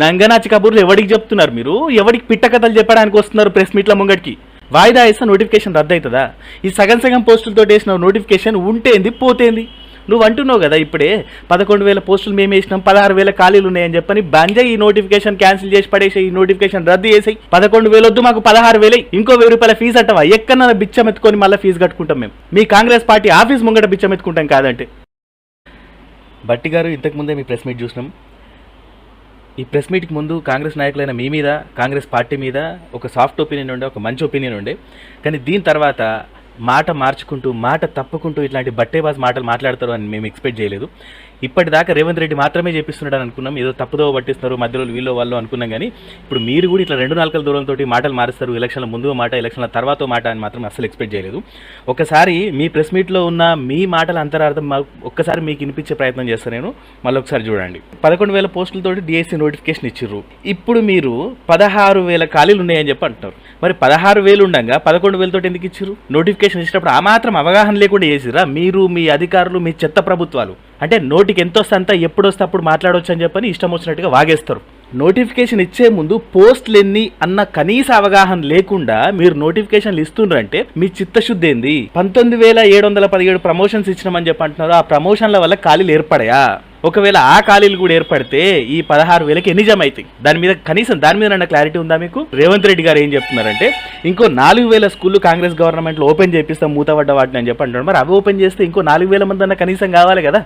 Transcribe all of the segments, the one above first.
నంగనాచి కబుర్లు ఎవడికి చెప్తున్నారు మీరు? ఎవడికి పిట్ట కథలు చెప్పడానికి వస్తున్నారు ప్రెస్ మీట్ల ముంగటికి? వాయిదా వేస్తే నోటిఫికేషన్ రద్దు అవుతుందా ఈ సగం సగం పోస్టులతో వేసిన నోటిఫికేషన్ ఉంటేంది పోతేంది? నువ్వు అంటున్నావు కదా ఇప్పుడే పదకొండు వేల పోస్టులు మేము వేసినాం పదహారు వేల ఖాళీలు ఉన్నాయని చెప్పని బంజా ఈ నోటిఫికేషన్ క్యాన్సిల్ చేసి పడేసి ఈ నోటిఫికేషన్ రద్దు చేసాయి. పదకొండు వేలు వద్దు మాకు పదహారు వేలే. ఇంకో వెయ్యి రూపాయల ఫీజు అంటవా? ఎక్కడన్నా బిచ్చం ఎత్తుకొని మళ్ళీ ఫీజు కట్టుకుంటాం మేము. మీ కాంగ్రెస్ పార్టీ ఆఫీస్ ముంగట బిచ్చం ఎత్తుకుంటాం కాదంటే. బట్టి గారు ఇంతకుముందే మీ ప్రెస్ మీట్ చూసినాం. ఈ ప్రెస్ మీట్కి ముందు కాంగ్రెస్ నాయకులైన మీ మీద కాంగ్రెస్ పార్టీ మీద ఒక సాఫ్ట్ ఒపీనియన్ ఉండే ఒక మంచి ఒపీనియన్ ఉండే. కానీ దీని తర్వాత మాట మార్చుకుంటూ మాట తప్పుకుంటూ ఇట్లాంటి బట్టేబాజ్ మాటలు మాట్లాడతారు అని మేము ఎక్స్పెక్ట్ చేయలేదు. ఇప్పటిదాకా రేవంత్ రెడ్డి మాత్రమే చేపిస్తున్నాడు అనుకున్నాం. ఏదో తప్పుదో పట్టిస్తారు మధ్యలో వీళ్ళు వాళ్ళు అనుకున్నాం కానీ ఇప్పుడు మీరు కూడా ఇట్లా రెండు నాలుకల దూరంతో మాటలు మారుస్తారు ఎలక్షన్ల ముందు మాట ఎలక్షన్ల తర్వాత మాట అని మాత్రం అసలు ఎక్స్పెక్ట్ చేయలేదు. ఒకసారి మీ ప్రెస్ మీట్లో ఉన్న మీ మాటల అంతరార్థం ఒక్కసారి మీకు వినిపించే ప్రయత్నం చేస్తాను నేను. మళ్ళీ ఒకసారి చూడండి. పదకొండు వేల పోస్టులతో డిఎస్సి నోటిఫికేషన్ ఇచ్చిర్రు. ఇప్పుడు మీరు పదహారు వేల ఖాళీలు ఉన్నాయని చెప్పి అంటున్నారు. మరి పదహారు వేలు ఉండగా పదకొండు వేలతో ఎందుకు ఇచ్చిర్రు? నోటిఫికేషన్ ఇచ్చినప్పుడు ఆ మాత్రం అవగాహన లేకుండా చేసిరా మీరు మీ అధికారులు మీ చెత్త ప్రభుత్వాలు. అంటే నోటికి ఎంత వస్తే అంత ఎప్పుడు వస్తే అప్పుడు మాట్లాడవచ్చు అని చెప్పని ఇష్టం వచ్చినట్టుగా వాగేస్తారు. నోటిఫికేషన్ ఇచ్చే ముందు పోస్టులు ఎన్ని అన్న కనీస అవగాహన లేకుండా మీరు నోటిఫికేషన్లు ఇస్తుండ్రంటే మీ చిత్తశుద్ధి ఏంది? పంతొమ్మిది వేల ఏడు వందల పదిహేడు ప్రమోషన్స్ ఇచ్చినామని చెప్పి అంటున్నారు. ఆ ప్రమోషన్ల వల్ల ఖాళీలు ఏర్పడాయా? ఒకవేళ ఆ ఖాళీలు కూడా ఏర్పడితే ఈ పదహారు వేలకి ఎన్ని జమ అవుతాయి దాని మీద కనీసం దాని మీద క్లారిటీ ఉందా మీకు? రేవంత్ రెడ్డి గారు ఏం చెప్తున్నారంటే ఇంకో నాలుగు వేల స్కూళ్ళు కాంగ్రెస్ గవర్నమెంట్లో ఓపెన్ చేపిస్తాం మూతపడ్డ వాటిని అని చెప్పి అంటున్నారు. మరి అవి ఓపెన్ చేస్తే ఇంకో నాలుగు వేల మంది అన్న కనీసం కావాలి కదా.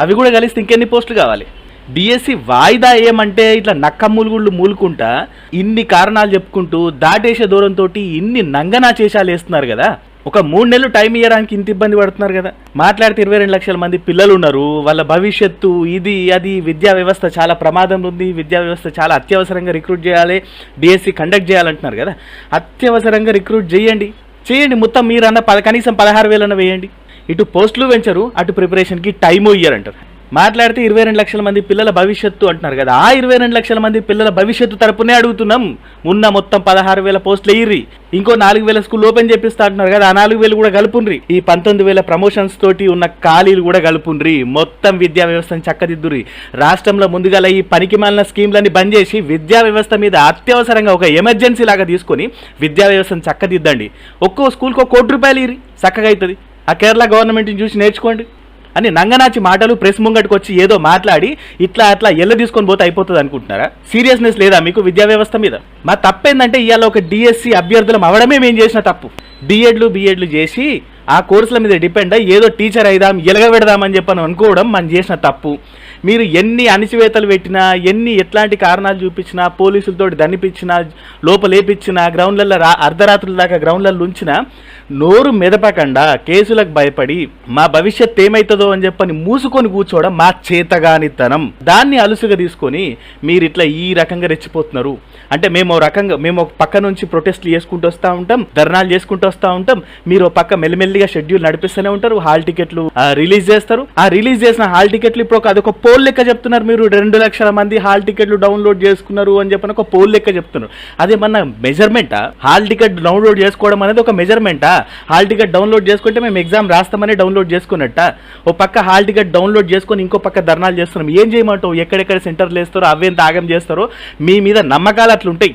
అవి కూడా కలిస్తే ఇంకెన్ని పోస్టులు కావాలి? బీఎస్సీ వాయిదా ఏమంటే ఇట్లా నక్క మూలుగుళ్ళు మూలుకుంటా ఇన్ని కారణాలు చెప్పుకుంటూ దాటేసే దూరంతో ఇన్ని నంగనా చేశాలు వేస్తున్నారు కదా? ఒక మూడు నెలలు టైం ఇవ్వడానికి ఇంత ఇబ్బంది పడుతున్నారు కదా? మాట్లాడితే ఇరవై రెండు లక్షల మంది పిల్లలు ఉన్నారు వాళ్ళ భవిష్యత్తు ఇది అది విద్యా వ్యవస్థ చాలా ప్రమాదంలో ఉంది విద్యా వ్యవస్థ చాలా అత్యవసరంగా రిక్రూట్ చేయాలి బీఎస్సీ కండక్ట్ చేయాలంటున్నారు కదా? అత్యవసరంగా రిక్రూట్ చేయండి. చేయండి మొత్తం మీరన్న పద కనీసం పదహారు వేలన్న వేయండి. ఇటు పోస్టులు పెంచరు అటు ప్రిపరేషన్కి టైము ఇయ్యరంటారు. మాట్లాడితే ఇరవై రెండు లక్షల మంది పిల్లల భవిష్యత్తు అంటున్నారు కదా ఆ ఇరవై రెండు లక్షల మంది పిల్లల భవిష్యత్తు తరపునే అడుగుతున్నాం. ఉన్న మొత్తం పదహారు వేల పోస్టులు ఎయ్యి ఇంకో నాలుగు వేల స్కూల్ ఓపెన్ చేపిస్తా అంటున్నారు కదా ఆ నాలుగు వేలు కూడా కలుపుండ్రి ఈ పంతొమ్మిది వేల ప్రమోషన్స్ తోటి ఉన్న ఖాళీలు కూడా కలుపుండ్రి మొత్తం విద్యా వ్యవస్థను చక్కదిద్దురి రాష్ట్రంలో ముందుగా ఈ పనికి మాలిన స్కీమ్లన్నీ బంద్ చేసి విద్యా వ్యవస్థ మీద అత్యవసరంగా ఒక ఎమర్జెన్సీ లాగా తీసుకొని విద్యా వ్యవస్థను చక్కదిద్దండి. ఒక్కో స్కూల్కి ఒక కోటి రూపాయలు ఇరి చక్కగా అవుతుంది ఆ కేరళ గవర్నమెంట్ని చూసి నేర్చుకోండి అని నంగనాచి మాటలు ప్రెస్ ముంగటికి వచ్చి ఏదో మాట్లాడి ఇట్లా అట్లా ఎల్ల తీసుకొని పోతే అయిపోతుంది అనుకుంటున్నారా? సీరియస్నెస్ లేదా మీకు విద్యా వ్యవస్థ మీద? మా తప్పేందంటే ఇవాళ ఒక డిఎస్సి అభ్యర్థులం అవడమే మేము చేసిన తప్పు. డిఎడ్లు బిఎడ్లు చేసి ఆ కోర్సుల మీద డిపెండ్ అయ్యి ఏదో టీచర్ అయిదాం ఎలగబెడదామని చెప్పని అనుకోవడం మనం చేసిన తప్పు. మీరు ఎన్ని అణిచివేతలు పెట్టినా ఎన్ని ఎట్లాంటి కారణాలు చూపించినా పోలీసులతో దనిపించినా లోపలేపించినా గ్రౌండ్లలో రా అర్ధరాత్రుల దాకా గ్రౌండ్లలో ఉంచినా నోరు మెదపకుండా కేసులకు భయపడి మా భవిష్యత్ ఏమవుతుందో అని చెప్పని మూసుకొని కూర్చోవడం మా చేతగానితనం. దాన్ని అలుసుగా తీసుకొని మీరు ఇట్లా ఈ రకంగా రెచ్చిపోతున్నారు. అంటే మేము రకంగా మేము ఒక పక్క నుంచి ప్రొటెస్ట్లు చేసుకుంటూ వస్తూ ఉంటాం ధర్నాలు చేసుకుంటూ వస్తూ ఉంటాం మీరు ఒక పక్క మెల్లిమెల్లిగా షెడ్యూల్ నడిపిస్తూనే ఉంటారు హాల్ టికెట్లు రిలీజ్ చేస్తారు. ఆ రిలీజ్ చేసిన హాల్ టికెట్లు ఇప్పుడు ఒక అదొక పోల్ లెక్క చెప్తున్నారు. మీరు రెండు లక్షల మంది హాల్ టికెట్లు డౌన్లోడ్ చేసుకున్నారు అని చెప్పని ఒక పోల్ లెక్క చెప్తున్నారు. అదేమన్నా మెజర్మెంటా హాల్ టికెట్ డౌన్లోడ్ చేసుకోవడం అనేది ఒక మెజర్మెంటా హాల్ టికెట్ డౌన్లోడ్ చేసుకుంటే మేము ఎగ్జామ్ రాస్తామని డౌన్లోడ్ చేసుకున్నట్ట. ఓ పక్క హాల్ టికెట్ డౌన్లోడ్ చేసుకొని ఇంకో పక్క ధర్నాలు చేస్తున్నాం. ఏం చేయమంటావు? ఎక్కడెక్కడ సెంటర్లు వేస్తారో అవేంత ఆగం చేస్తారో మీ మీద నమ్మకాలు అట్లుంటాయి.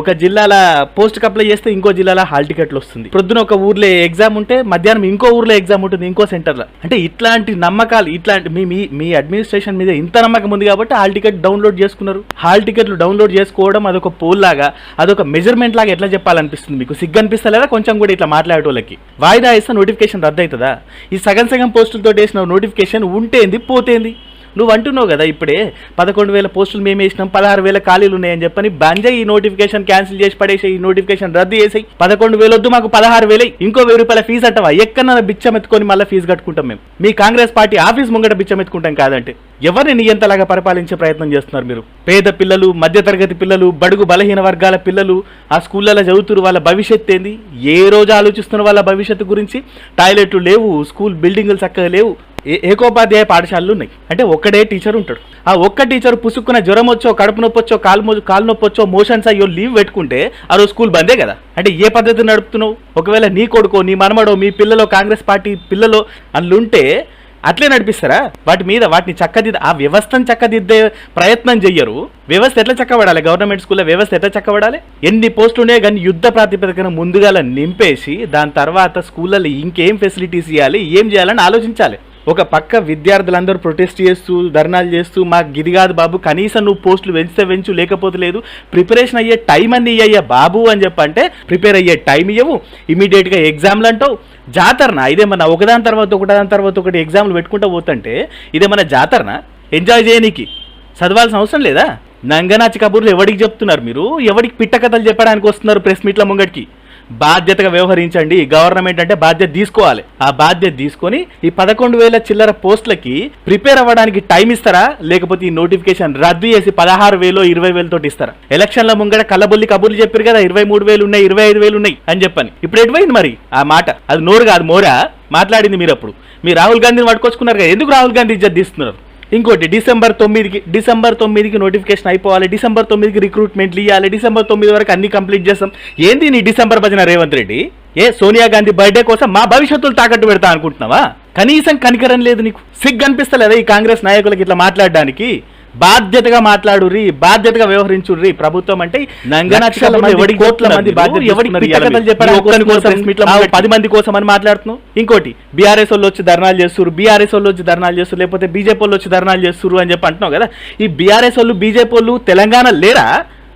ఒక జిల్లాల పోస్ట్ అప్లై చేస్తే ఇంకో జిల్లాల హాల్ టికెట్లు వస్తుంది. ప్రొద్దున ఒక ఊర్లో ఎగ్జామ్ ఉంటే మధ్యాహ్నం ఇంకో ఊర్లో ఎగ్జామ్ ఉంటుంది ఇంకో సెంటర్లో. అంటే ఇట్లాంటి నమ్మకాలు ఇట్లాంటి మీ మీ మీ అడ్మినిస్ట్రేషన్ మీద ఇంత నమ్మకం ఉంది కాబట్టి హాల్ టికెట్ డౌన్లోడ్ చేసుకున్నారు. హాల్ టికెట్లు డౌన్లోడ్ చేసుకోవడం అదొక పోల్ లాగా అదొక మెజర్మెంట్ లాగా ఎట్లా చెప్పాలనిపిస్తుంది మీకు? సిగ్గు అనిపిస్తలేదా? కొంచెం కూడా ఇట్లా మాట్లాడేటోళ్ళకి. వాయిదా ఇస్తే నోటిఫికేషన్ రద్దు అవుతుందా? ఈ సగం సగం పోస్టులతో వేసిన నోటిఫికేషన్ ఉంటేంది పోతేంది? నువ్వు అంటున్నావు కదా ఇప్పుడే పదకొండు వేల పోస్టులు మేము వేసినాం పదహారు వేల ఖాళీలు ఉన్నాయని చెప్పని బంజ ఈ నోటిఫికేషన్ క్యాన్సిల్ చేసి పడేసి ఈ నోటిఫికేషన్ రద్దు చేసాయి. పదకొండు వేలు వద్దు మాకు పదహారు వేలే ఇంకో వెయ్యి రూపాయల ఫీజు అంటావా? ఎక్కడ బిచ్చం ఎత్తుకొని మళ్ళీ ఫీజు కట్టుకుంటాం మేము. మీ కాంగ్రెస్ పార్టీ ఆఫీస్ ముంగట బిచ్చం ఎత్తుకుంటాం కాదంటే. ఎవరిని నియంతలాగా పరిపాలించే ప్రయత్నం చేస్తున్నారు మీరు? పేద పిల్లలు మధ్యతరగతి పిల్లలు బడుగు బలహీన వర్గాల పిల్లలు ఆ స్కూళ్ళలో చదువుతున్నారు వాళ్ళ భవిష్యత్ ఏంది? ఏ రోజు ఆలోచిస్తున్న వాళ్ళ భవిష్యత్తు గురించి? టాయిలెట్లు లేవు స్కూల్ బిల్డింగులు చక్కగా లేవు. ఏ- ఏకోపాధ్యాయ పాఠశాలలు ఉన్నాయి. అంటే ఒక్కడే టీచర్ ఉంటాడు. ఆ ఒక్క టీచర్ పుసుక్కున్న జ్వరం వచ్చో కడుపు నొప్పి వచ్చో కాలు మో కాలు నొప్పి వచ్చో మోషన్స్ అయ్యో లీవ్ పెట్టుకుంటే ఆ రోజు స్కూల్ బందే కదా. అంటే ఏ పద్ధతి నడుపుతున్నావు? ఒకవేళ నీ కొడుకో నీ మనమడో మీ పిల్లలో కాంగ్రెస్ పార్టీ పిల్లలో అందులో ఉంటే అట్లే నడిపిస్తారా? వాటి మీద వాటిని చక్కదిద్ద ఆ వ్యవస్థను చక్కదిద్దే ప్రయత్నం చెయ్యరు. వ్యవస్థ ఎట్లా చక్కబడాలి? గవర్నమెంట్ స్కూల్లో వ్యవస్థ ఎట్లా చక్కబడాలి? ఎన్ని పోస్టులు ఉన్నాయి కానీ యుద్ధ ప్రాతిపదికన ముందుగాల నింపేసి దాని తర్వాత స్కూళ్ళలో ఇంకేం ఫెసిలిటీస్ ఇవ్వాలి ఏం చేయాలని ఆలోచించాలి. ఒక పక్క విద్యార్థులందరూ ప్రొటెస్ట్ చేస్తూ ధర్నాలు చేస్తూ మాకు గిది కాదు బాబు కనీసం నువ్వు పోస్టులు పెంచితే పెంచు లేకపోతే లేదు. ప్రిపరేషన్ అయ్యే టైం అని ఇయ్యయ్యా బాబు అని చెప్పంటే ప్రిపేర్ అయ్యే టైం ఇవ్వవు ఇమీడియట్గా ఎగ్జామ్లు అంటావు. జాతరనా? ఇదేమన్నా ఒకదాని తర్వాత ఒకదాని తర్వాత ఒకటి ఎగ్జామ్లు పెట్టుకుంటూ పోతుంటే ఇదేమన్నా జాతరనా? ఎంజాయ్ చేయనీకి. చదవాల్సిన అవసరం లేదా? నంగనాచి కబుర్లు ఎవడికి చెప్తున్నారు మీరు? ఎవడికి పిట్ట కథలు చెప్పడానికి వస్తున్నారు ప్రెస్ మీట్ల ముంగటికి? బాధ్యతగా వ్యవహరించండి. గవర్నమెంట్ అంటే బాధ్యత తీసుకోవాలి. ఆ బాధ్యత తీసుకొని ఈ పదకొండు వేల చిల్లర పోస్టులకి ప్రిపేర్ అవ్వడానికి టైం ఇస్తారా? లేకపోతే ఈ నోటిఫికేషన్ రద్దు చేసి పదహారు వేలు ఇరవై వేలతో ఇస్తారా? ఎలక్షన్ల ముంగడ కళ్ళబొల్లి కబుర్లు చెప్పారు కదా ఇరవై మూడు వేలు ఉన్నాయి ఇరవై ఐదు వేలు ఉన్నాయి అని చెప్పని. ఇప్పుడు ఎటువైంది మరి ఆ మాట? అది నోరు కాదు మోరా? మాట్లాడింది మీరు అప్పుడు మీరు రాహుల్ గాంధీని పట్టుకొచ్చుకున్నారు కదా ఎందుకు రాహుల్ గాంధీ ఇజ్జత్ తీస్తున్నారు? ఇంకోటి డిసెంబర్ తొమ్మిదికి డిసెంబర్ తొమ్మిదికి నోటిఫికేషన్ అయిపోవాలి. డిసెంబర్ తొమ్మిదికి రిక్రూట్మెంట్లు ఇవ్వాలి డిసెంబర్ తొమ్మిది వరకు అన్ని కంప్లీట్ చేస్తాం. ఏంది నీ డిసెంబర్ భజన రేవంత్ రెడ్డి? ఏ సోనియా గాంధీ బర్త్డే కోసం మా భవిష్యత్తులు తాకట్టు పెడతా అనుకుంటున్నావా? కనీసం కనికరం లేదు నీకు. సిగ్గు అనిపిస్తలేదా ఈ కాంగ్రెస్ నాయకులకి ఇట్లా మాట్లాడడానికి? బాధ్యతగా మాట్లాడుర్రి బాధ్యతగా వ్యవహరించుర్రి ప్రభుత్వం అంటే ఎవడి కోట్ల మంది. పది మంది కోసం అని మాట్లాడుతున్నావు? ఇంకోటి బీఆర్ఎస్ వాళ్ళు వచ్చి ధర్నాలు చేస్తున్నారు బీఆర్ఎస్ వాళ్ళు వచ్చి ధర్నాలు చేస్తారు లేకపోతే బీజేపీ వాళ్ళు వచ్చి ధర్నాలు చేస్తున్నారు అని చెప్పి అంటున్నావు కదా? ఈ బీఆర్ఎస్ వాళ్ళు బీజేపీ వాళ్ళు తెలంగాణ లేరా?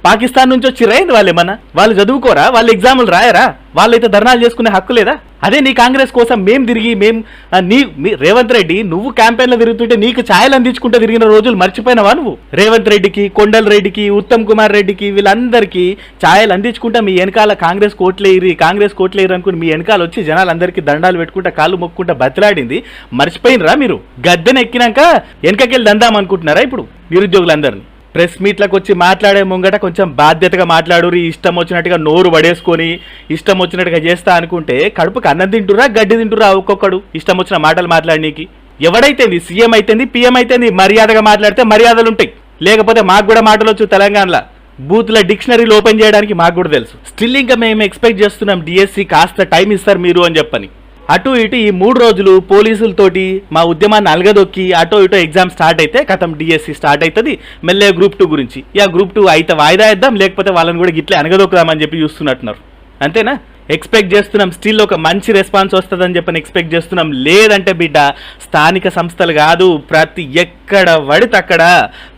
పాకిస్తాన్ నుంచి వచ్చి రైంది వాళ్ళు ఏమన్నా వాళ్ళు చదువుకోరా? వాళ్ళు ఎగ్జాములు రాయరా? వాళ్ళైతే ధర్నాలు చేసుకునే హక్కు లేదా? అదే నీ కాంగ్రెస్ కోసం మేం తిరిగి మేం నీ మీ- రేవంత్ రెడ్డి నువ్వు క్యాంపెయిన్లో తిరుగుతుంటే నీకు ఛాయలు అందించుకుంటే తిరిగిన రోజులు మర్చిపోయినావా నువ్వు? రేవంత్ రెడ్డికి కొండల్ రెడ్డికి ఉత్తమ్ కుమార్ రెడ్డికి వీళ్ళందరికీ ఛాయలు అందించుకుంటా మీ వెనకాల కాంగ్రెస్ కోట్లేరి కాంగ్రెస్ కోట్లేరు అనుకుని మీ వెనకాల వచ్చి జనాలందరికీ దండాలు పెట్టుకుంటా కాళ్ళు మొక్కుంటా బతిలాడింది. మర్చిపోయినరా మీరు? గద్దెన ఎక్కినాక వెనకకెళ్ళి దందాం అనుకుంటున్నారా ఇప్పుడు నిరుద్యోగులందరినీ? ప్రెస్ మీట్లకు వచ్చి మాట్లాడే ముంగట కొంచెం బాధ్యతగా మాట్లాడు ఇష్టం వచ్చినట్టుగా నోరు పడేసుకొని ఇష్టం వచ్చినట్టుగా చేస్తా అనుకుంటే కడుపుకి అన్నం తింటురా గడ్డి తింటురా ఒక్కొక్కడు? ఇష్టం వచ్చిన మాటలు మాట్లాడనీకి. ఎవడైతేంది సీఎం అయితేంది పిఎం అయితేంది మర్యాదగా మాట్లాడితే మర్యాదలు ఉంటాయి లేకపోతే మాకు కూడా మాటలు వచ్చు తెలంగాణలో. బూత్ల డిక్షనరీలు ఓపెన్ చేయడానికి మాకు కూడా తెలుసు. స్టిల్ ఇంకా మేము ఎక్స్పెక్ట్ చేస్తున్నాం డిఎస్సి కాస్త టైం ఇస్తారు మీరు అని చెప్పని. అటు ఇటు ఈ మూడు రోజులు పోలీసులతోటి మా ఉద్యమాన్ని అలగదొక్కి అటో ఇటో ఎగ్జామ్ స్టార్ట్ అయితే కథం డిఎస్సి స్టార్ట్ అవుతుంది మెల్లే గ్రూప్ టూ గురించి. ఇక గ్రూప్ టూ అయితే వాయిదా ఇద్దాం లేకపోతే వాళ్ళని కూడా గిట్లే అనగదొక్కుదామని చెప్పి చూస్తున్నట్టున్నారు. అంతేనా? ఎక్స్పెక్ట్ చేస్తున్నాం స్టిల్ ఒక మంచి రెస్పాన్స్ వస్తుందని చెప్పని ఎక్స్పెక్ట్ చేస్తున్నాం. లేదంటే బిడ్డ స్థానిక సంస్థలు కాదు ప్రతి ఎక్కడ పడితే అక్కడ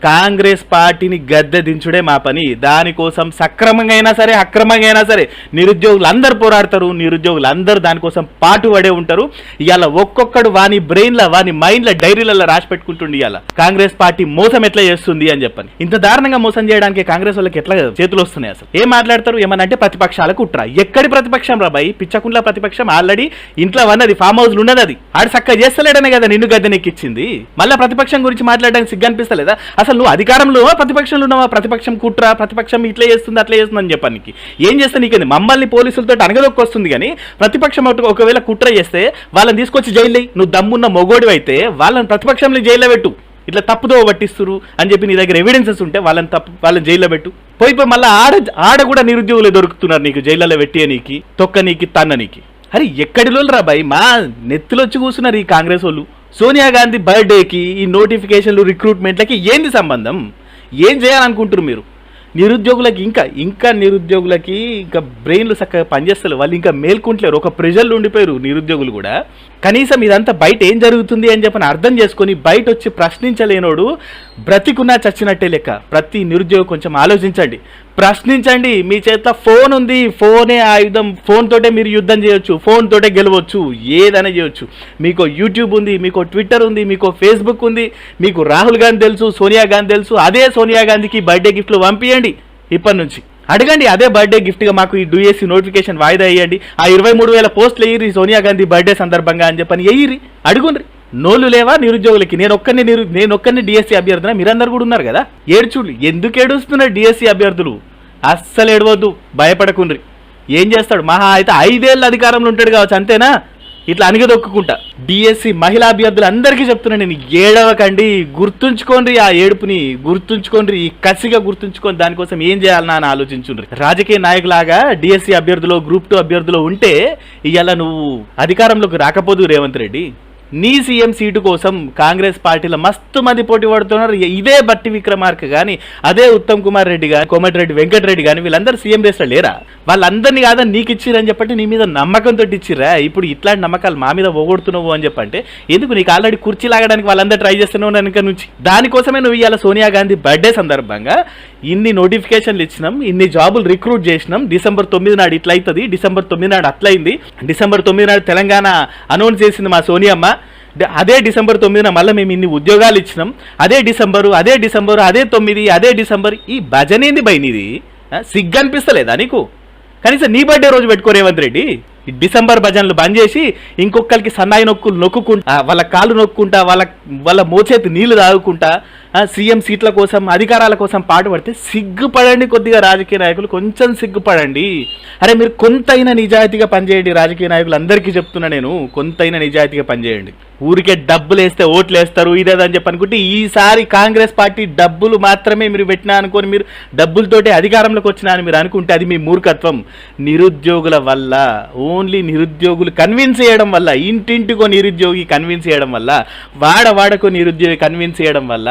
కాంగ్రెస్ పార్టీని గద్దె దించుడే మా పని. దానికోసం సక్రమంగా అయినా సరే అక్రమంగా అయినా సరే నిరుద్యోగులు అందరు పోరాడతారు. నిరుద్యోగులు అందరూ దానికోసం పాటు పడే ఉంటారు. ఇవాళ ఒక్కొక్కడు వాని బ్రెయిన్ల వాని మైండ్ల డైరీలలో రాసి పెట్టుకుంటుండి ఇవాళ కాంగ్రెస్ పార్టీ మోసం ఎట్లా చేస్తుంది అని చెప్పని. ఇంత దారుణంగా మోసం చేయడానికి కాంగ్రెస్ వాళ్ళకి ఎట్లా చేతులు వస్తున్నాయి అసలు? ఏం మాట్లాడతారు? ఏమనంటే అంటే ప్రతిపక్షాలకు కుట్ర ఎక్కడి ప్రతిపక్ష రా బాయ్ పిచ్చకుండ్ల ప్రతిపక్షం ఆల్రెడీ ఇంట్లో ఉన్నది ఫామ్ హౌస్ ఉన్నది అది. ఆడు చక్కగా చేస్తలేడనే కదా నిన్ను గద్దెనెక్కిచ్చింది మళ్ళీ ప్రతిపక్షం గురించి మాట్లాడడానికి సిగ్గు అనిపిస్తలేదా అసలు నువ్వు అధికారంలో ప్రతిపక్షంలో ఉన్నావా? ప్రతిపక్షం కుట్ర ప్రతిపక్షం ఇట్లా చేస్తుంది అట్లా చేస్తుంది అని చెప్పడానికి ఏం చేస్తే నీకేంది మమ్మల్ని పోలీసులతో అనగదొక్కొస్తుంది కానీ ప్రతిపక్షం ఒకటి- ఒకవేళ కుట్ర చేస్తే వాళ్ళని తీసుకొచ్చి జైలు నువ్వు దమ్మున్న మొగోడివైతే అయితే వాళ్ళని ప్రతిపక్షంలో జైల్లో పెట్టు. ఇట్లా తప్పుదో పట్టిస్తురు అని చెప్పి నీ దగ్గర ఎవిడెన్సెస్ ఉంటే వాళ్ళని తప్పు వాళ్ళని జైల్లో పెట్టు. పోయి పోయి మళ్ళీ ఆడ ఆడ కూడా నిరుద్యోగులే దొరుకుతున్నారు నీకు జైల్లో పెట్టి నీకి తొక్క నీకి తన్న నీకి. అరే ఎక్కడిలో రా బాయ్ మా నెత్తిలో వచ్చి కూర్చున్నారు ఈ కాంగ్రెస్ వాళ్ళు. సోనియా గాంధీ బర్త్డేకి ఈ నోటిఫికేషన్లు రిక్రూట్మెంట్లకి ఏంది సంబంధం? ఏం చేయాలనుకుంటారు మీరు? నిరుద్యోగులకి ఇంకా ఇంకా నిరుద్యోగులకి ఇంకా బ్రెయిన్లు చక్కగా పనిచేస్తారు వాళ్ళు ఇంకా మేల్కుంటలేరు. ఒక ప్రెజర్లు ఉండిపోయారు నిరుద్యోగులు కూడా. కనీసం ఇదంతా బయట ఏం జరుగుతుంది అని చెప్పని అర్థం చేసుకొని బయట వచ్చి ప్రశ్నించలేనోడు బ్రతికున్నా చచ్చినట్టే లెక్క. ప్రతి నిరుద్యోగి కొంచెం ఆలోచించండి. ప్రశ్నించండి మీ చేతిలో ఫోన్ ఉంది ఫోనే ఆయుధం ఫోన్ తోటే మీరు యుద్ధం చేయొచ్చు ఫోన్ తోటే గెలవచ్చు ఏదైనా చేయొచ్చు. మీకు యూట్యూబ్ ఉంది మీకు ట్విట్టర్ ఉంది మీకు ఫేస్బుక్ ఉంది మీకు రాహుల్ గాంధీ తెలుసు సోనియా గాంధీ తెలుసు అదే సోనియా గాంధీకి బర్త్డే గిఫ్ట్లు పంపించండి ఇప్పటి నుంచి. అడగండి అదే బర్త్డే గిఫ్ట్గా మాకు ఈ డూఏసీ నోటిఫికేషన్ వాయిదా వేయండి ఆ ఇరవై మూడు వేల పోస్టులు వేయిరి సోనియా గాంధీ బర్త్డే సందర్భంగా అని చెప్పని వేయిరి అడుగుండ్రి. నోళ్ళు లేవా? నిరుద్యోగులకి. నేను ఒక్కరిని నిరు నేను ఒక్కనే డిఎస్సి అభ్యర్థిన? మీరందరూ కూడా ఉన్నారు కదా? ఏడ్చుడు ఎందుకు ఏడుస్తున్నారు డిఎస్సీ అభ్యర్థులు? అస్సలు ఏడవద్దు. భయపడకుండ్రి. ఏం చేస్తాడు? మహా అయితే ఐదేళ్ళ అధికారంలో ఉంటాడు కావచ్చు అంతేనా? ఇట్లా అణిగదొక్కుంటా డిఎస్సి మహిళా అభ్యర్థులు అందరికీ చెప్తున్నాను నేను ఏడవకండి. గుర్తుంచుకోండి ఆ ఏడుపుని. గుర్తుంచుకోండి ఈ కసిగా గుర్తుంచుకొని దానికోసం ఏం చేయాలన్నా అని ఆలోచించుండ్రి. రాజకీయ నాయకులాగా డిఎస్సి అభ్యర్థులు గ్రూప్ టూ అభ్యర్థులు ఉంటే ఇవాళ నువ్వు అధికారంలోకి రాకపోదు రేవంత్ రెడ్డి. నీ సీఎం సీటు కోసం కాంగ్రెస్ పార్టీలో మస్తు మంది పోటీ పడుతున్నారు. ఇదే బట్టి విక్రమార్క కానీ అదే ఉత్తమ్ కుమార్ రెడ్డి కానీ కోమటిరెడ్డి వెంకటరెడ్డి కానీ వీళ్ళందరూ సీఎం రేస్లో లేరా? వాళ్ళందరినీ కాదని నీకు ఇచ్చిరని చెప్పంటే నీ మీద నమ్మకంతో ఇచ్చిర్రా? ఇప్పుడు ఇట్లాంటి నమ్మకాలు మా మీద పోగొడుతున్నావు అని చెప్పంటే ఎందుకు నీకు ఆల్రెడీ కుర్చీ లాగడానికి వాళ్ళందరూ ట్రై చేస్తున్నావు వెనక నుంచి? దానికోసమే నువ్వు ఇవాళ సోనియా గాంధీ బర్త్డే సందర్భంగా ఇన్ని నోటిఫికేషన్లు ఇచ్చినాం ఇన్ని జాబులు రిక్రూట్ చేసినాం. డిసెంబర్ తొమ్మిది నాడు ఇట్లా అవుతుంది డిసెంబర్ తొమ్మిది నాడు అట్లయింది. డిసెంబర్ తొమ్మిది నాడు తెలంగాణ అనౌన్స్ చేసింది మా సోనియమ్మ. అదే డిసెంబర్ తొమ్మిదిన మళ్ళీ మేము ఇన్ని ఉద్యోగాలు ఇచ్చినాం. అదే డిసెంబరు అదే డిసెంబరు అదే తొమ్మిది అదే డిసెంబర్ ఈ భజనేంది బయనిది సిగ్గు అనిపిస్తలేదా నీకు? కనీసం నీ బర్త్డే రోజు పెట్టుకో రేవంత్ రెడ్డి. డిసెంబర్ భజనలు బంద్ చేసి ఇంకొకరికి సన్నాయి నొక్కులు నొక్కుంటా వాళ్ళ కాళ్ళు నొక్కుంటా వాళ్ళ వాళ్ళ మోచేతి నీళ్ళు తాగుకుంటా సీఎం సీట్ల కోసం అధికారాల కోసం పాటుపడితే సిగ్గుపడండి కొద్దిగా రాజకీయ నాయకులు కొంచెం సిగ్గుపడండి. అరే మీరు కొంతైనా నిజాయితీగా పనిచేయండి రాజకీయ నాయకులు అందరికీ చెప్తున్నా నేను కొంతైనా నిజాయితీగా పనిచేయండి. ఊరికే డబ్బులు వేస్తే ఓట్లు వేస్తారు ఇదేదని చెప్పి అనుకుంటే ఈసారి కాంగ్రెస్ పార్టీ డబ్బులు మాత్రమే మీరు పెట్టినా అనుకొని మీరు డబ్బులతోటి అధికారంలోకి వచ్చినా అని మీరు అనుకుంటే అది మీ మూర్ఖత్వం. నిరుద్యోగుల వల్ల ఓన్లీ నిరుద్యోగులు కన్విన్స్ చేయడం వల్ల ఇంటింటికో నిరుద్యోగి కన్విన్స్ చేయడం వల్ల వాడవాడకో నిరుద్యోగి కన్విన్స్ చేయడం వల్ల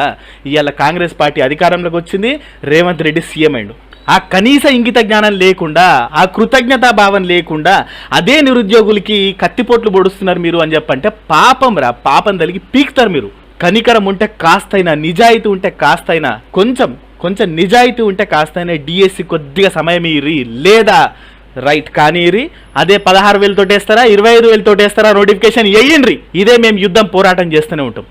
ఇవాళ కాంగ్రెస్ పార్టీ అధికారంలోకి వచ్చింది. రేవంత్ రెడ్డి సీఎం అయిండు ఆ కనీస ఇంగిత జ్ఞానం లేకుండా ఆ కృతజ్ఞతా భావం లేకుండా అదే నిరుద్యోగులకి కత్తిపోట్లు పొడుస్తున్నారు మీరు అని చెప్పంటే పాపం రా పాపం తలిగి పీక్తారు మీరు. కనికరం ఉంటే కాస్తైనా నిజాయితీ ఉంటే కాస్తైనా కొంచెం కొంచెం నిజాయితీ ఉంటే కాస్తైనా డిఎస్సి కొద్దిగా సమయం ఇరి లేదా రైట్ కానీ అదే పదహారు వేలతో వేస్తారా ఇరవై ఐదు వేలతో వేస్తారా నోటిఫికేషన్ వేయండి ఇదే మేము యుద్ధం పోరాటం చేస్తూనే ఉంటాం.